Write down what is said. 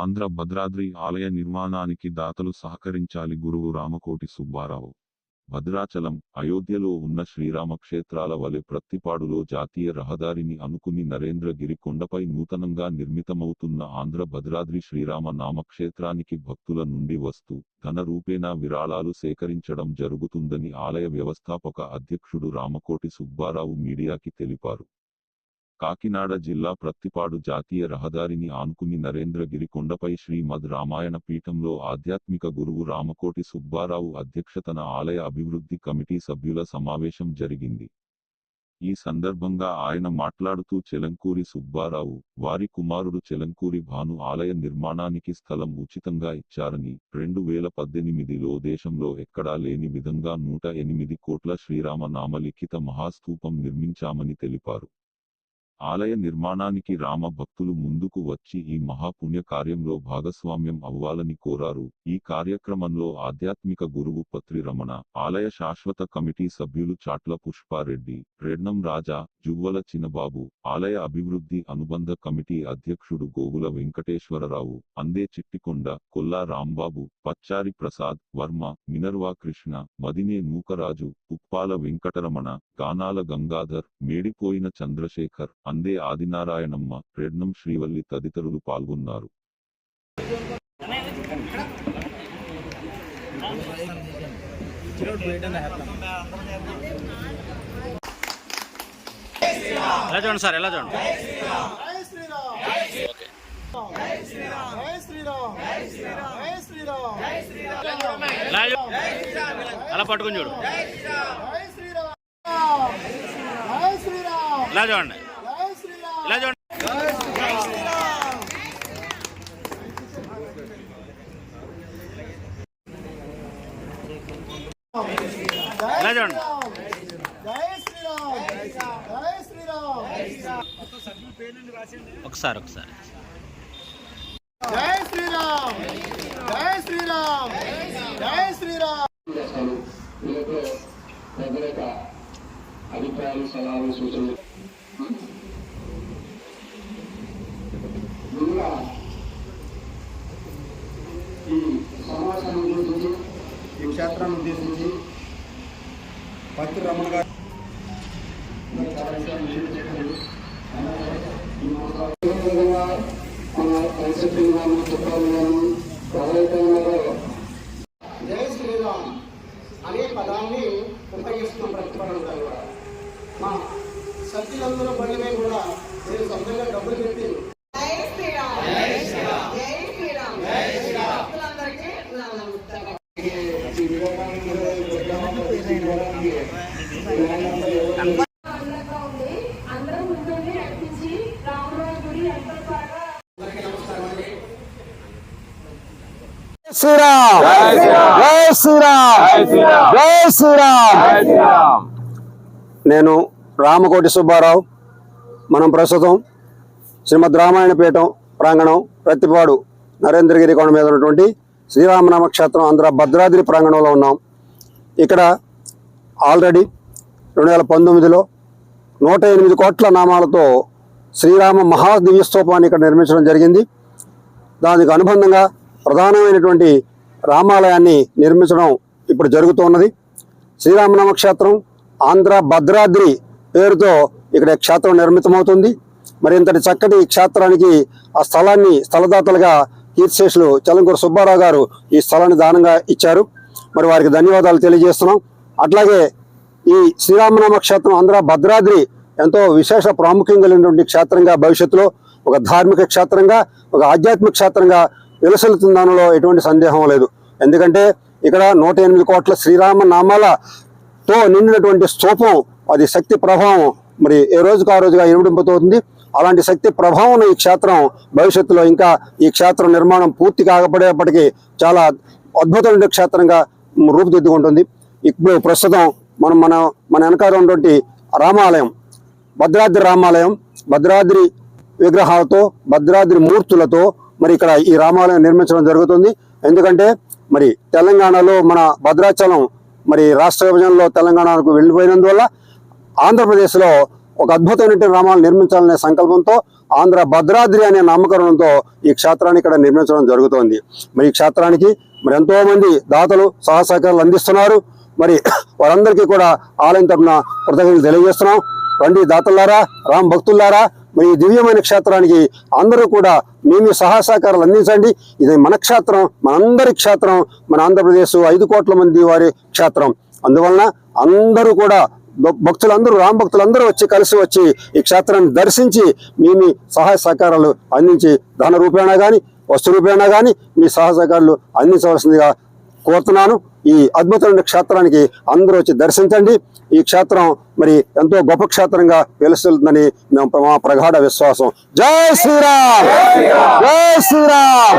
ఆంధ్ర భద్రాద్రి ఆలయ నిర్మాణానికి దాతలు సహకరించాలి గురువు రామకోటి సుబ్బారావు. భద్రాచలం అయోధ్యలో ఉన్న శ్రీరామ క్షేత్రాల వలె ప్రత్తిపాడులో జాతీయ రహదారిని అనుకుని నరేంద్రగిరి కొండపై నూతనంగా నిర్మితమవుతున్న ఆంధ్ర భద్రాద్రి శ్రీరామ నామక్షేత్రానికి భక్తుల నుండి వస్తూ ధన రూపేణా విరాళాలు సేకరించడం జరుగుతుందని ఆలయ వ్యవస్థాపక అధ్యక్షుడు రామకోటి సుబ్బారావు మీడియాకి తెలిపారు. కాకినాడ జిల్లా ప్రత్తిపాడు జాతీయ రహదారిని ఆనుకుని నరేంద్రగిరి కొండపై శ్రీమద్ రామాయణ పీఠంలో ఆధ్యాత్మిక గురువు రామకోటి సుబ్బారావు అధ్యక్షతన ఆలయ అభివృద్ధి కమిటీ సభ్యుల సమావేశం జరిగింది. ఈ సందర్భంగా ఆయన మాట్లాడుతూ చెలంకూరి సుబ్బారావు వారి కుమారుడు చెలంకూరి భాను ఆలయ నిర్మాణానికి స్థలం ఉచితంగా ఇచ్చారని రెండు వేల పద్దెనిమిదిలో దేశంలో ఎక్కడా లేని విధంగా నూట ఎనిమిది కోట్ల శ్రీరామ నామలిఖిత మహాస్తూపం నిర్మించామని తెలిపారు. ఆలయ నిర్మాణానికి రామ భక్తులు ముందుకు వచ్చి ఈ మహాపుణ్య కార్యంలో భాగస్వామ్యం అవ్వాలని కోరారు. ఈ కార్యక్రమంలో ఆధ్యాత్మిక గురువు పత్రి రమణ ఆలయ శాశ్వత కమిటీ సభ్యులు చాట్ల పుష్పారెడ్డి రెడ్నం రాజా జువ్వల చినబాబు ఆలయ అభివృద్ధి అనుబంధ కమిటీ అధ్యక్షుడు గోగుల వెంకటేశ్వరరావు అందే చిట్టికొండ కొల్లా రాంబాబు పచ్చారి ప్రసాద్ వర్మ మినర్వా కృష్ణ మదినే నూకరాజు ఉప్పాల వెంకటరమణ గానాల గంగాధర్ మేడిపోయిన చంద్రశేఖర్ అందే ఆదినారాయణమ్మ రెడ్నం శ్రీవల్లి తదితరులు పాల్గొన్నారు. ఎలా చూడండి సార్ ఎలా చూడండి? అలా పట్టుకుని చూడు. ఎలా చూడండి? ఇలా చూడండి జై శ్రీరామ్ ఇలా చూడండి జై శ్రీరామ్ జై శ్రీరామ్ ఒకసారి ఒకసారి. జై శ్రీరామ్. జై శ్రీరామ్. జై శ్రీరామ్ అభిప్రాయాలు సలహాలు సూచనలు ముందుగా ఈ సమావేశాన్ని ఉద్దేశించి ఈ ఉద్దేశించి పత్తి రమణ గారు మన ఎవరైతే ఉన్నారో శ్రీరామ్ అనే పదాన్ని ఉపయోగిస్తున్నాం ప్రతిపాదన కూడా మా సత్యులందరూ బండిమే కూడా నేను సొంతంగా డబ్బులు పెట్టి శ్రీరామ్ జై శ్రీరామ్ జై శ్రీరామ్ నేను రామకోటి సుబ్బారావు. మనం ప్రస్తుతం శ్రీమద్ రామాయణ పీఠం ప్రాంగణం ప్రతిపాడు నరేంద్రగిరి కొండ మీద ఉన్నటువంటి శ్రీరామనామ క్షేత్రం ఆంధ్ర భద్రాద్రి ప్రాంగణంలో ఉన్నాం. ఇక్కడ ఆల్రెడీ రెండు వేల పంతొమ్మిదిలో నూట ఎనిమిది కోట్ల నామాలతో శ్రీరామ మహాదివ్యస్తూపాన్ని ఇక్కడ నిర్మించడం జరిగింది. దానికి అనుబంధంగా ప్రధానమైనటువంటి రామాలయాన్ని నిర్మించడం ఇప్పుడు జరుగుతున్నది. శ్రీరామనామ క్షేత్రం ఆంధ్ర భద్రాద్రి పేరుతో ఇక్కడ క్షేత్రం నిర్మితమవుతుంది. మరి ఇంతటి చక్కటి క్షేత్రానికి ఆ స్థలాన్ని స్థలదాతలుగా కీర్తిశేషులు చలంకూరు సుబ్బారావు గారు ఈ స్థలాన్ని దానంగా ఇచ్చారు. మరి వారికి ధన్యవాదాలు తెలియజేస్తున్నాం. అట్లాగే ఈ శ్రీరామనామ క్షేత్రం ఆంధ్ర భద్రాద్రి ఎంతో విశేష ప్రాముఖ్యం కలిగినటువంటి క్షేత్రంగా భవిష్యత్తులో ఒక ధార్మిక క్షేత్రంగా ఒక ఆధ్యాత్మిక క్షేత్రంగా విలసిల్లుతుందనలో ఎటువంటి సందేహం లేదు. ఎందుకంటే ఇక్కడ నూట ఎనిమిది కోట్ల శ్రీరామ నామాలతో నిండినటువంటి స్తూపం అది శక్తి ప్రభావం మరి ఏ రోజుకు ఆ రోజుగా ఇరుడింపుతోంది అలాంటి శక్తి ప్రభావం ఈ క్షేత్రం భవిష్యత్తులో ఇంకా ఈ క్షేత్రం నిర్మాణం పూర్తి కాకపోయేప్పటికీ చాలా అద్భుతమైన క్షేత్రంగా రూపుదిద్దుకుంటుంది. ఇప్పుడు ప్రస్తుతం మనం మన మన వెనకాల ఉన్నటువంటి రామాలయం భద్రాద్రి రామాలయం భద్రాద్రి విగ్రహాలతో భద్రాద్రి మూర్తులతో మరి ఇక్కడ ఈ రామాలయం నిర్మించడం జరుగుతుంది. ఎందుకంటే మరి తెలంగాణలో మన భద్రాచలం మరి రాష్ట్ర విభజనలో తెలంగాణకు వెళ్ళిపోయినందువల్ల ఆంధ్రప్రదేశ్లో ఒక అద్భుతమైనటువంటి రామాలు నిర్మించాలనే సంకల్పంతో ఆంధ్ర భద్రాద్రి అనే నామకరణంతో ఈ క్షేత్రాన్ని ఇక్కడ నిర్మించడం జరుగుతోంది. మరి ఈ క్షేత్రానికి మరి ఎంతోమంది దాతలు సహసహకారాలు సహకారాలు అందిస్తున్నారు. మరి వారందరికీ కూడా ఆలయం తరఫున కృతజ్ఞతలు తెలియజేస్తున్నాం. రండి దాతల్లారా రామ్ భక్తులారా మరి ఈ దివ్యమైన క్షేత్రానికి అందరూ కూడా మేము సహాయ సహకారాలు అందించండి. ఇది మన క్షేత్రం మనందరి క్షేత్రం మన ఆంధ్రప్రదేశ్ ఐదు కోట్ల మంది వారి క్షేత్రం. అందువలన అందరూ కూడా భక్- భక్తులందరూ రామ్ భక్తులందరూ వచ్చి కలిసి వచ్చి ఈ క్షేత్రాన్ని దర్శించి మేము సహాయ సహకారాలు అందించి ధన రూపేణా కానీ వస్తు రూపేణా కానీ మీ సహాయ సహకారాలు అందించవలసిందిగా కోరుతున్నాను. ఈ అద్భుతమైన క్షేత్రానికి అందరూ వచ్చి దర్శించండి. ఈ క్షేత్రం మరి ఎంతో గొప్ప క్షేత్రంగా వెలుస్తుందని మేము మా ప్రగాఢ విశ్వాసం. జై శ్రీరామ్! జై శ్రీరామ్!